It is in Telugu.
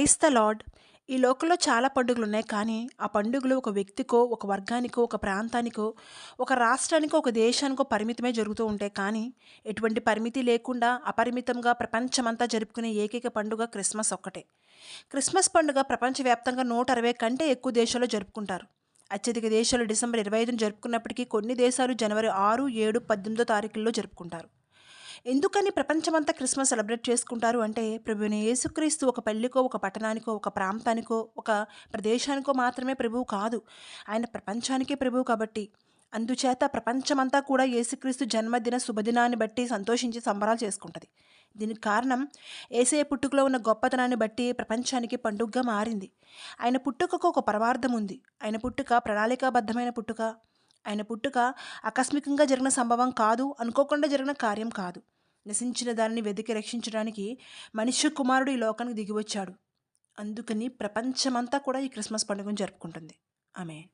Price the lord. ఈ లోకంలో చాలా పండుగలు ఉన్నాయి కానీ ఆ పండుగలు ఒక వ్యక్తికో ఒక వర్గానికో ఒక ప్రాంతానికో ఒక రాష్ట్రానికో ఒక దేశానికో పరిమితమే జరుగుతూ ఉంటాయి. కానీ ఎటువంటి పరిమితి లేకుండా అపరిమితంగా ప్రపంచమంతా జరుపుకునే ఏకైక పండుగ క్రిస్మస్ ఒక్కటే. క్రిస్మస్ పండుగ ప్రపంచవ్యాప్తంగా నూట అరవై కంటే ఎక్కువ దేశాల్లో జరుపుకుంటారు. అత్యధిక దేశాలు డిసెంబర్ ఇరవై ఐదును జరుపుకున్నప్పటికీ కొన్ని దేశాలు జనవరి ఆరు ఏడు పద్దెనిమిదో తారీఖుల్లో జరుపుకుంటారు. ఎందుకని ప్రపంచమంతా క్రిస్మస్ సెలబ్రేట్ చేసుకుంటారు అంటే ప్రభుని యేసుక్రీస్తు ఒక పల్లికో ఒక పట్టణానికో ఒక ప్రాంతానికో ఒక ప్రదేశానికో మాత్రమే ప్రభువు కాదు. ఆయన ప్రపంచానికే ప్రభువు కాబట్టి. అందుచేత ప్రపంచమంతా కూడా యేసుక్రీస్తు జన్మదిన శుభదినాన్ని బట్టి సంతోషించి సంబరాలు చేసుకుంటుంది. దీనికి కారణం ఏసే పుట్టుకలో ఉన్న గొప్పతనాన్ని బట్టి ప్రపంచానికి పండుగగా మారింది. ఆయన పుట్టుకకు ఒక పరమార్థం ఉంది. ఆయన పుట్టుక ప్రణాళికాబద్ధమైన పుట్టుక. ఆయన పుట్టుక ఆకస్మికంగా జరిగిన సంభవం కాదు అనుకోకుండా జరిగిన కార్యం కాదు. నశించిన దానిని వెతికి రక్షించడానికి మనిషి కుమారుడు ఈ లోకానికి దిగివచ్చాడు. అందుకని ప్రపంచమంతా కూడా ఈ క్రిస్మస్ పండుగను జరుపుకుంటుంది. ఆమె